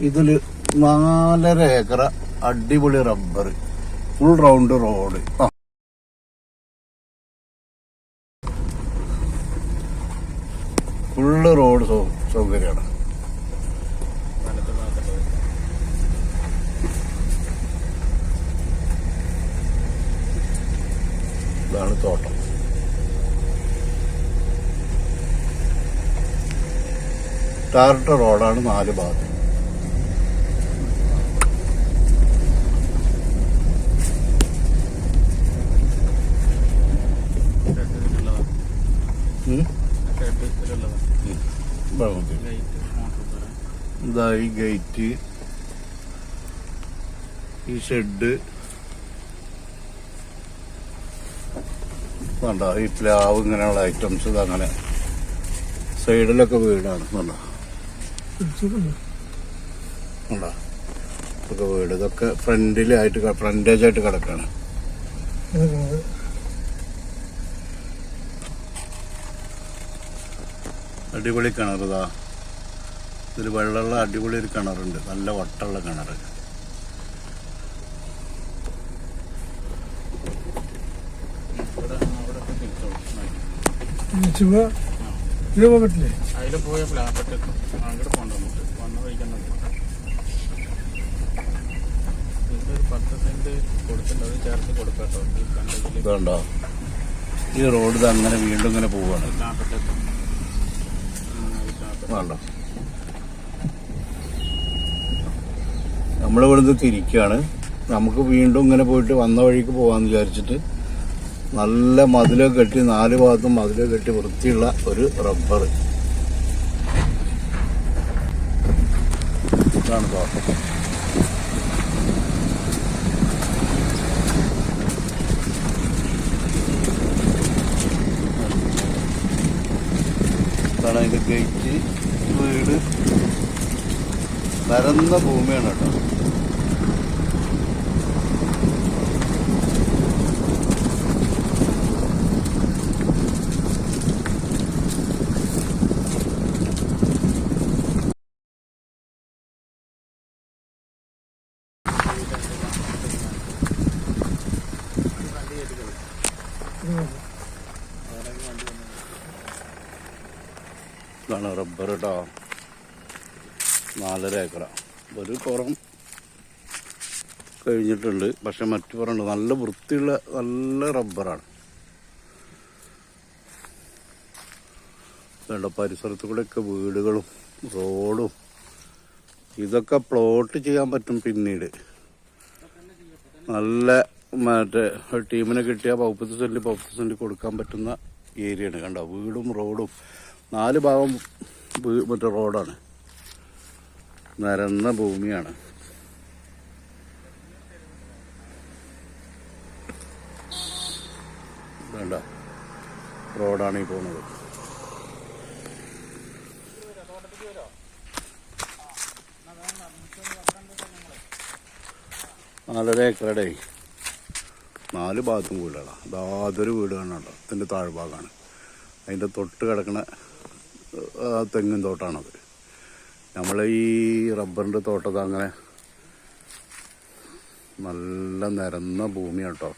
ഇതിൽ നാലര ഏക്കറ അടിപൊളി rubber full round road full road സൗകര്യമാണ്. ഇതാണ് തോട്ടം. ടാറിട്ട റോഡാണ് നാല് ഭാഗത്ത്. ഇതാ ഈ ഗേറ്റ് ഈ ഷെഡ് വേണ്ട ഈ പ്ലാവ് ഇങ്ങനെയുള്ള ഐറ്റംസ് അങ്ങനെ സൈഡിലൊക്കെ വീടാണ് വേണ്ട വേണ്ട ഇതൊക്കെ വീട്. ഇതൊക്കെ ഫ്രണ്ടിലായിട്ട് ഫ്രണ്ടേജായിട്ട് കിടക്കാണ്. അടിപൊളി കിണറുതാ ഇതിൽ വെള്ളമുള്ള അടിപൊളി ഒരു കിണറുണ്ട്. നല്ല വട്ടമുള്ള കിണർ. അതിൽ പോയ പ്ലാപ്പറ്റ് അങ്ങോട്ട് വന്ന് ഈ റോഡ് അങ്ങനെ വീണ്ടും ഇങ്ങനെ പോവാണ്. വേണ്ട. നമ്മളിവിടുന്ന് തിരിക്കുകയാണ് നമുക്ക് വീണ്ടും ഇങ്ങനെ പോയിട്ട് വന്ന വഴിക്ക് പോകാമെന്ന് വിചാരിച്ചിട്ട് നല്ല മതിലോ കെട്ടി നാല് ഭാഗത്തും മതിലോ കെട്ടി വൃത്തിയുള്ള ഒരു റബ്ബർ ഇതാണ് തോട്ടം. ഇതാണ് അതിന്റെ ഗേറ്റ് വീട് പരന്ന ഭൂമിയാണ് കേട്ടോ. ഇതാണ് റബ്ബർ കേട്ടോ നാലര ഏക്കറ. ഒരു പുറം കഴിഞ്ഞിട്ടുണ്ട്. പക്ഷെ മറ്റു പുറമുണ്ട് നല്ല വൃത്തിയുള്ള നല്ല റബ്ബറാണ്. വേണ്ട പരിസരത്തു കൂടെയൊക്കെ വീടുകളും റോഡും ഇതൊക്കെ പ്ലോട്ട് ചെയ്യാൻ പറ്റും പിന്നീട്. നല്ല മറ്റേ ടീമിനെ കിട്ടിയ പൗപ്പത്ത് സെന്റ് പൗപ്പത്ത് സെന്റ് കൊടുക്കാൻ പറ്റുന്ന ഏരിയയാണ്. കണ്ടോ വീടും റോഡും നാല് ഭാഗം മറ്റേ റോഡാണ്. നിരന്ന ഭൂമിയാണ്. വേണ്ട. റോഡാണ് ഈ പോകുന്നത് നാലര ഏക്കറടേ. നാല് ഭാഗത്തും വീടാണ്. അതൊരു വീട് കാണാണ്ടോ ഇതിന്റെ താഴ്ഭാഗമാണ് അതിന്റെ തൊട്ട് കിടക്കുന്ന ആ, തെങ്ങിൻ തോട്ടാണത്. നമ്മൾ ഈ റബ്ബറിന്റെ തോട്ടത്ത് അങ്ങനെ നല്ല നിരന്ന ഭൂമിയാണ് കേട്ടോ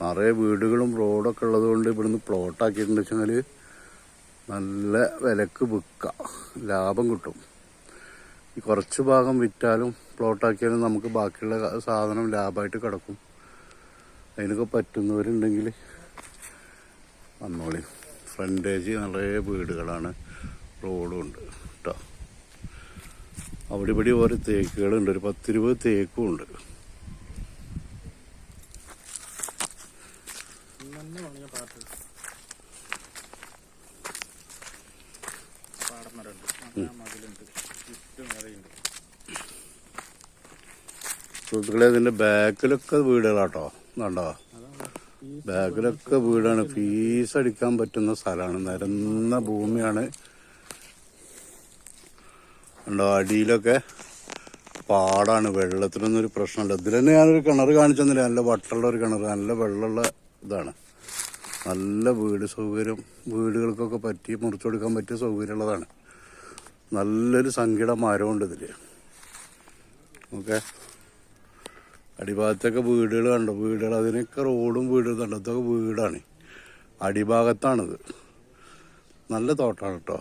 നിറയെ വീടുകളും റോഡൊക്കെ ഉള്ളതുകൊണ്ട് ഇവിടുന്ന് പ്ലോട്ടാക്കിയിട്ടുണ്ട് വെച്ചാൽ നല്ല വിലക്ക് വിൽക്കാം ലാഭം കിട്ടും. ഈ കുറച്ച് ഭാഗം വിറ്റാലും പ്ലോട്ടാക്കിയാലും നമുക്ക് ബാക്കിയുള്ള സാധനം ലാഭമായിട്ട് കിടക്കും. അതിനൊക്കെ പറ്റുന്നവരുണ്ടെങ്കിൽ വന്നോളി. ഫ്രണ്ടേജ് നിറയെ വീടുകളാണ്. റോഡും ഉണ്ട് കേട്ടോ അവിടെ ഇവിടെ ഓരോ തേക്കുകളുണ്ട്. ഒരു പത്തിരുപത് തേക്കും ഉണ്ട്. സുഹൃത്തുക്കളെ ഇതിന്റെ ബാക്കിലൊക്കെ വീടുകളാട്ടോ. കണ്ടോ? ബാക്കിലൊക്കെ വീടാണ്. ഫീസ് അടിക്കാൻ പറ്റുന്ന സ്ഥലമാണ് നിരന്ന ഭൂമിയാണ്. ഉണ്ടോ അടിയിലൊക്കെ പാടാണ്. വെള്ളത്തിനൊന്നും ഒരു പ്രശ്നമില്ല. ഇതിൽ തന്നെ ഞാനൊരു കിണർ കാണിച്ചെന്നില്ല നല്ല വട്ടുള്ള ഒരു കിണർ. നല്ല വെള്ളമുള്ള ഇതാണ്. നല്ല വീട് സൗകര്യം. വീടുകൾക്കൊക്കെ പറ്റി മുറിച്ചു കൊടുക്കാൻ പറ്റിയ സൗകര്യമുള്ളതാണ്. നല്ലൊരു സംഖ്യയുടെ മരമുണ്ട് ഇതിൽ ഓക്കെ. അടിഭാഗത്തൊക്കെ വീടുകൾ കണ്ടു. വീടുകൾ അതിനൊക്കെ റോഡും വീടും കണ്ടത്തൊക്കെ വീടാണ്. അടിഭാഗത്താണിത്. നല്ല തോട്ടാണ് കേട്ടോ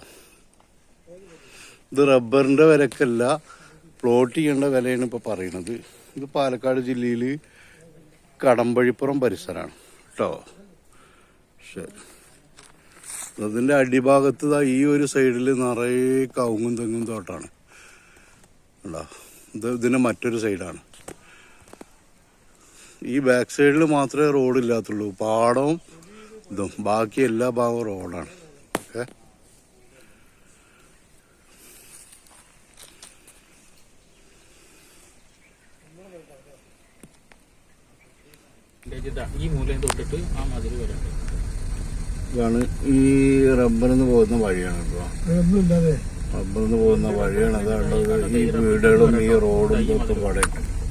ഇത് റബ്ബറിന്റെ വിലക്കല്ല പ്ലോട്ട് ചെയ്യേണ്ട വിലയാണ് ഇപ്പോൾ പറയുന്നത് ഇത് പാലക്കാട് ജില്ലയിൽ കടമ്പഴിപ്പുറം പരിസരമാണ് കേട്ടോ ശരി അതിന്റെ അടിഭാഗത്ത് ഈ ഒരു സൈഡിൽ നിറയെ കവുങ്ങും തെങ്ങും തോട്ടാണ്. കേട്ടോ ഇത് ഇതിന്റെ മറ്റൊരു സൈഡാണ്. ഈ ബാക്ക് സൈഡിൽ മാത്രമേ റോഡ് ഇല്ലാത്തുള്ളൂ. പാടവും ഇതും. ബാക്കി എല്ലാ ഭാഗവും റോഡാണ് ഓക്കെ ഇതാണ് ഈ റബ്ബറിന്ന് പോകുന്ന വഴിയാണ് നിന്ന് പോകുന്ന വഴിയാണ്. അതാണുള്ളത് ഈ വീടുകളും ഈ റോഡും തൊട്ടും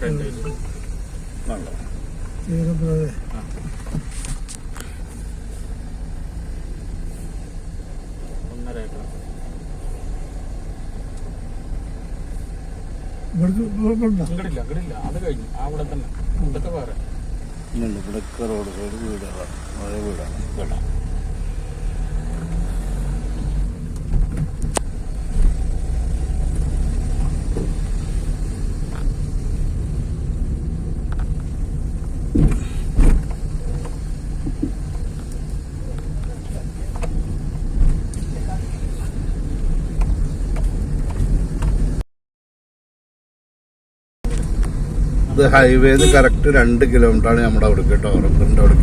ഫ്രണ്ടേജ് കണ്ടോ? ഇവിടെ റോഡ് സൈഡ് വീടുകളാണ് പഴയ വീടാണ് കേട്ടോ ഇത് ഹൈവേന്ന് കറക്റ്റ് രണ്ട് കിലോമീറ്റർ ആണ് നമ്മുടെ അവിടെ കേട്ടോ റബ്ബറിന്റെ അവിടെ